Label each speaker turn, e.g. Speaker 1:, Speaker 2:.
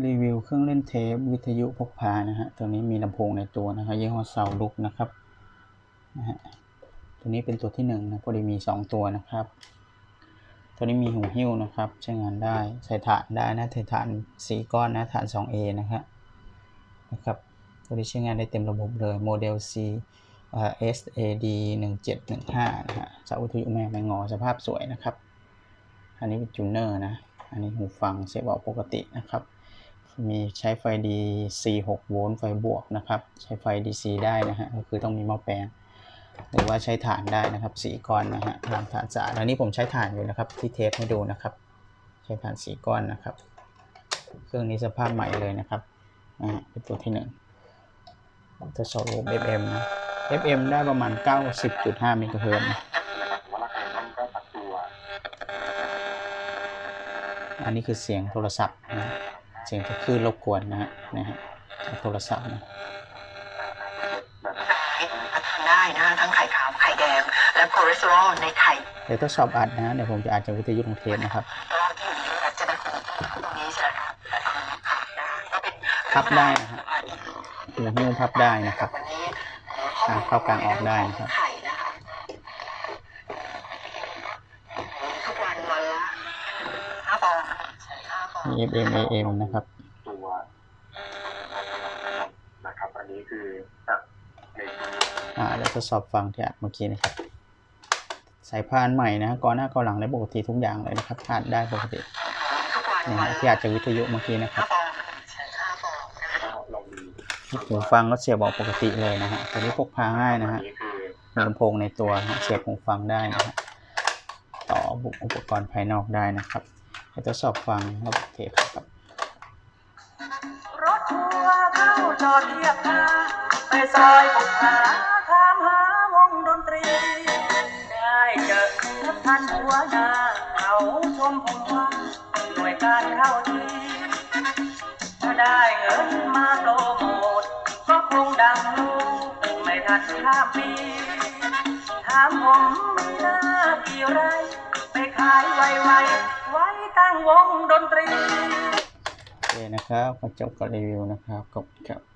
Speaker 1: รีวิวเครื่องเล่นเทปวิทยุพกพานะฮะ ตัวนี้มีลำโพงในตัวนะครับยี่ห้อเซาลุกนะครับนะฮะตัวนี้เป็นตัวที่หนึ่งนะพอดีมีสองตัวนะครับ ตัวนี้มีหูหิ้วนะครับ ใช้งานได้ใส่ฐานได้นะใส่ฐานสีก้อนนะฐาน 2A นะครับนะครับ ตัวนี้ใช้งานได้เต็มระบบเลยโมเดล C เอ่อ SAD 1715นะฮะเสาวิทยุแม่ไม่งอสภาพสวยนะครับ อันนี้เป็นจูเนอร์นะ อันนี้หูฟังเสียบออกปกตินะครับ มีใช้ไฟ DC 6โวลต์ไฟบวกนะครับ ใช้ไฟ DC ได้นะฮะ ก็คือต้องมีหม้อแปลง หรือว่าใช้ถ่านได้นะครับสีก้อนนะฮะทางถ่านสะอาอันนี้ผมใช้ถ่านอยู่นะครับ ที่เทสให้ดูนะครับ ใช้ถ่านสีก้อนนะครับ เครื่องนี้สภาพใหม่เลยนะครับนะฮะเป็นตัวที่หนึ่งทดสอบระบบ FM นะ FM ได้ประมาณ 90.5เมกะเฮิรตซ์นะ
Speaker 2: ว่ามันก็ตัดตัว
Speaker 1: อันนี้คือเสียงโทรศัพท์นะ เสียงที่คลื่นรบกวนนะฮะนะฮะจากโทรศัพท์นะ
Speaker 2: แบบ
Speaker 3: ทานได้นะทั้งไข่ขาวไข่แดง และคอเลสเตอรอลในไข่
Speaker 1: เดี๋ยวทดสอบอัดนะฮะเดี๋ยวผมจะอัดจากวิทยุของเทปนะครับ
Speaker 3: เราที่อยู่ในจะเป็นตรงนี้ใช่ไหมครับได้ก็เป็น
Speaker 1: พับได้นะฮะหูหิ้วพับได้นะครับ
Speaker 3: วันนี้
Speaker 1: อ่าเข้ากลางออกได้นะครับ
Speaker 3: ไข่นะคะทุกวันวันละห้าฟองห้าฟอง
Speaker 1: มี FM AM นะครับ
Speaker 2: ตัวนะครับ อันนี้คืออะในตัว
Speaker 1: อ่าเดี๋ยวทดสอบฟังที่อัดเมื่อกี้นะครับ สายพานใหม่นะก่อนหน้าก่อนหลังได้ปกติทุกอย่างเลยนะครับพานได้ปกติ
Speaker 3: ทุกวัน
Speaker 1: นะ
Speaker 3: วั
Speaker 1: ฮะ
Speaker 3: น
Speaker 1: ที่อัดจากวิทยุเมื่อกี้นะค
Speaker 3: ห้า
Speaker 1: รับ
Speaker 3: ฟองใช่ห้าฟองนะคะ
Speaker 2: ก็เรามี
Speaker 1: หูฟังก็เสียบออกปกติเลยนะฮะตัวนี้พกพาง่ายนะ
Speaker 2: อั
Speaker 1: ฮะ
Speaker 2: นนี้คือ
Speaker 1: มีลำโพงในตัวนะฮะเสียบหูฟังได้นะฮะต่อบุกอุปกรณ์ภายนอกได้นะครับให้ ทดสอบฟังระบบเทปครับ
Speaker 3: รถทัวร์เข้าจอดเทียบท่าไปซอยบุกหาถามหาวงดนตรี ได้เจอกับท่านหัวหน้าเขาชมผมว่าหน่วยการเข้าทีถ้าได้เงินมาโปรโมทก็คงดังลูกไม่ทันข้ามปีถามผมมีหน้ากี่ไร ไปขายไวๆไว ตั้งวงดนตรี
Speaker 1: โอเคนะครับก็จบกับรีวิวนะครับขอบคุณครับ